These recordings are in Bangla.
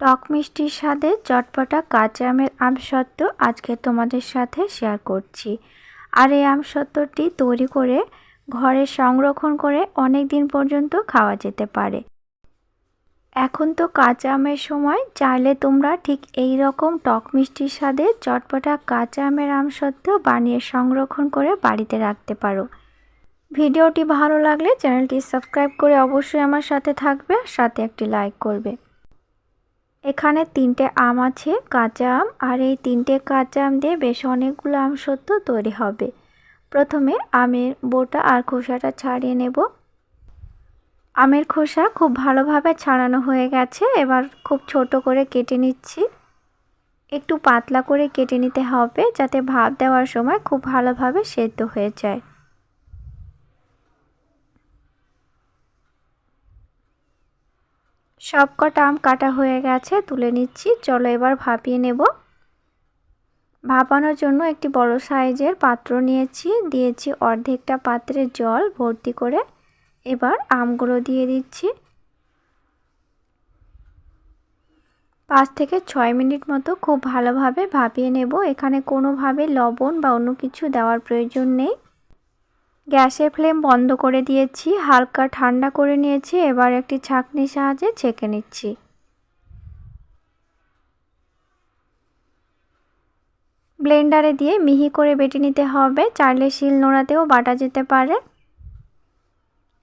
টক মিষ্টির স্বাদে চটপটা কাঁচা আমের আমসত্ত্ব আজকে তোমাদের সাথে শেয়ার করছি। আর এই আমসত্ত্বটি তৈরি করে ঘরে সংরক্ষণ করে অনেক দিন পর্যন্ত খাওয়া যেতে পারে। এখন তো কাঁচা আমের সময়, চাইলে তোমরা ঠিক এই রকম টক মিষ্টির স্বাদে চটপটা কাঁচা আমের আমসত্ত্ব বানিয়ে সংরক্ষণ করে বাড়িতে রাখতে পারো। ভিডিওটি ভালো লাগলে চ্যানেলটি সাবস্ক্রাইব করে অবশ্যই আমার সাথে থাকবে, সাথে একটি লাইক করবে। এখানে তিনটে আম আছে, কাঁচা আম। আর এই তিনটে কাঁচা আম দিয়ে বেশ অনেকগুলো আম সত্য তৈরি হবে। প্রথমে আমের বোটা আর খোসাটা ছাড়িয়ে নেব। আমের খোসা খুব ভালোভাবে ছাড়ানো হয়ে গেছে। এবার খুব ছোট করে কেটে নিচ্ছি। একটু পাতলা করে কেটে নিতে হবে যাতে ভাত দেওয়ার সময় খুব ভালোভাবে সেদ্ধ হয়ে যায়। সব কটা আম কাটা হয়ে গেছে, তুলে নিচ্ছি। চলো এবার ভাপিয়ে নেব। ভাপানোর জন্য একটি বড় সাইজের পাত্র নিয়েছি। দিয়েছি অর্ধেকটা পাত্রের জল ভর্তি করে। এবার আমগুলো দিয়ে দিচ্ছি। পাঁচ থেকে ছয় মিনিট মতো খুব ভালোভাবে ভাপিয়ে নেব। এখানে কোনোভাবে লবণ বা অন্য কিছু দেওয়ার প্রয়োজন নেই। গ্যাসের ফ্লেম বন্ধ করে দিয়েছি, হালকা ঠান্ডা করে নিয়েছি, এবার একটি ছাঁকনির সাহায্যে ছেঁকে নিচ্ছি। ব্লেন্ডারে দিয়ে মিহি করে বেটে নিতে হবে, চাইলে শিল নোড়াতেও বাটা যেতে পারে।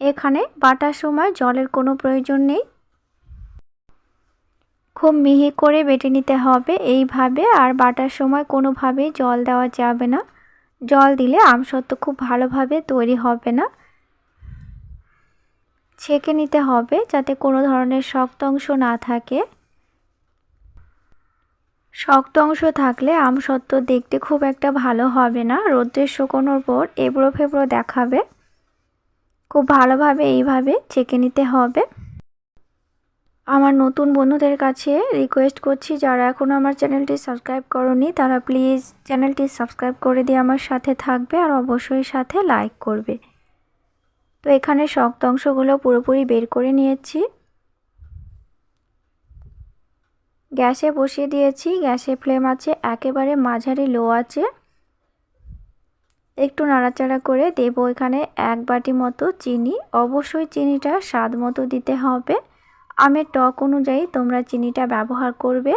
এখানে বাটার সময় জলের কোনো প্রয়োজন নেই। খুব মিহি করে বেটে নিতে হবে, এইভাবে আর বাটার সময় কোনোভাবেই জল দেওয়া যাবে না। জল দিলে আমসত্ত্ব খুব ভালোভাবে তৈরি হবে না। ছেঁকে নিতে হবে যাতে কোনো ধরনের শক্ত অংশ না থাকে। শক্ত অংশ থাকলে আমসত্ত্ব দেখতে খুব একটা ভালো হবে না। রোদ্রের শুকোনোর পর এবড়ো ফেবড়ো দেখাবে। খুব ভালোভাবে এইভাবে ছেঁকে নিতে হবে। আমার নতুন বন্ধুদের কাছে রিকোয়েস্ট করছি, যারা এখনও আমার চ্যানেলটি সাবস্ক্রাইব করনি, তারা প্লিজ চ্যানেলটি সাবস্ক্রাইব করে দিয়ে আমার সাথে থাকবে আর অবশ্যই সাথে লাইক করবে। তো এখানে শক্ত অংশগুলো পুরোপুরি বের করে নিয়েছি। গ্যাসে বসিয়ে দিয়েছি গ্যাসে ফ্লেম আছে, একেবারে মাঝারি লো আছে। একটু নাড়াচাড়া করে দেব এখানে এক বাটি মতো চিনি। অবশ্যই চিনিটা স্বাদ মতো দিতে হবে। আমের টক অনুযায়ী তোমরা চিনিটা ব্যবহার করবে।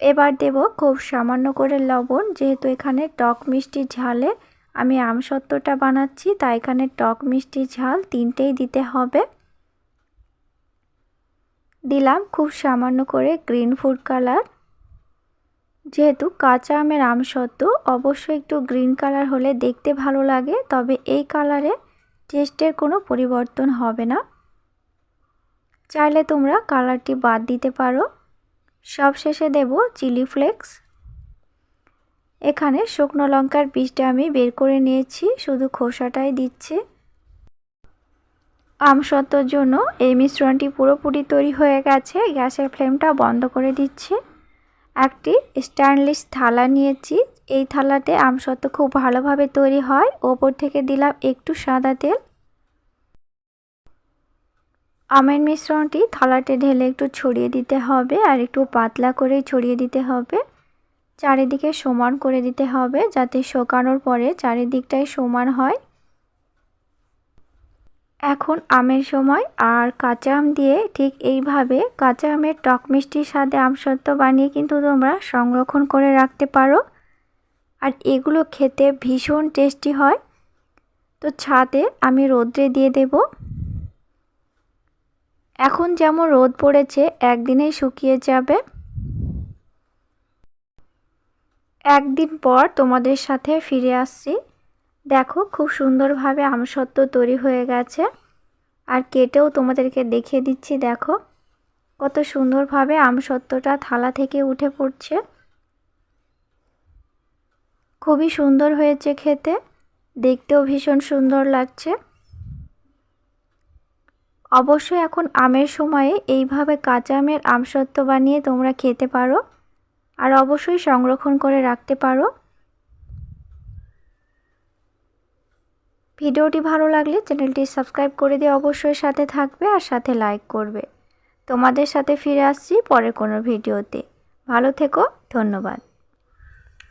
এবার দেব খুব সামান্য করে লবণ, যেহেতু এখানে টক মিষ্টি ঝালে আমি আমসত্ত্বটা বানাচ্ছি, তাই এখানে টক মিষ্টি ঝাল তিনটেই দিতে হবে। দিলাম খুব সামান্য করে গ্রিন ফুড কালার। যেহেতু কাঁচা আমের আমসত্ত্ব অবশ্যই একটু গ্রিন কালার হলে দেখতে ভালো লাগে, তবে এই কালারে টেস্টের কোনো পরিবর্তন হবে না। চাইলে তোমরা কালারটি বাদ দিতে পারো। সব শেষে দেব চিলি ফ্লেক্স। এখানে শুকনো লঙ্কার বীজটা আমি বের করে নিয়েছি, শুধু খোসাটাই দিচ্ছি। আমসত্বর জন্য এই মিশ্রণটি পুরোপুরি তৈরি হয়ে গেছে, গ্যাসের ফ্লেমটা বন্ধ করে দিচ্ছি। একটি স্ট্যানলেস থালা নিয়েছি। এই থালাতে আমসত্ত্ব খুব ভালোভাবে তৈরি হয়। ওপর থেকে দিলাম একটু সাদা তেল। আমের মিশ্রণটি থালাতে ঢেলে একটু ছড়িয়ে দিতে হবে আর একটু পাতলা করে ছড়িয়ে দিতে হবে। চারিদিকে সমান করে দিতে হবে যাতে শোকানোর পরে চারিদিকটাই সমান হয়। এখন আমের সময় আর কাঁচা আম দিয়ে ঠিক এইভাবে কাঁচা আমের টক মিষ্টির স্বাদে আমসত্ত্ব বানিয়ে কিন্তু তোমরা সংরক্ষণ করে রাখতে পারো। আর এগুলো খেতে ভীষণ টেস্টি হয়। তো ছাদে আমি রোদ্রে দিয়ে দেব। এখন যেমন রোদ পড়েছে, একদিনেই শুকিয়ে যাবে। একদিন পর তোমাদের সাথে ফিরে আসছি। দেখো, খুব সুন্দরভাবে আমসত্ত্ব তৈরি হয়ে গেছে। আর কেটেও তোমাদেরকে দেখিয়ে দিচ্ছি, দেখো। কত সুন্দরভাবে আমসত্ত্বটা থালা থেকে উঠে পড়ছে। খুবই সুন্দর হয়েছে খেতে। দেখতেও ভীষণ সুন্দর লাগছে। অবশ্যই এখন আমের সময়ে এইভাবে কাঁচা আমের আমসত্ত্ব বানিয়ে তোমরা খেতে পারো। আর অবশ্যই সংরক্ষণ করে রাখতে পারো। ভিডিওটি ভালো লাগলে চ্যানেলটি সাবস্ক্রাইব করে দিয়ে অবশ্যই সাথে থাকবে আর সাথে লাইক করবে। তোমাদের সাথে ফিরে আসছি পরের কোনো ভিডিওতে। ভালো থেকো, ধন্যবাদ।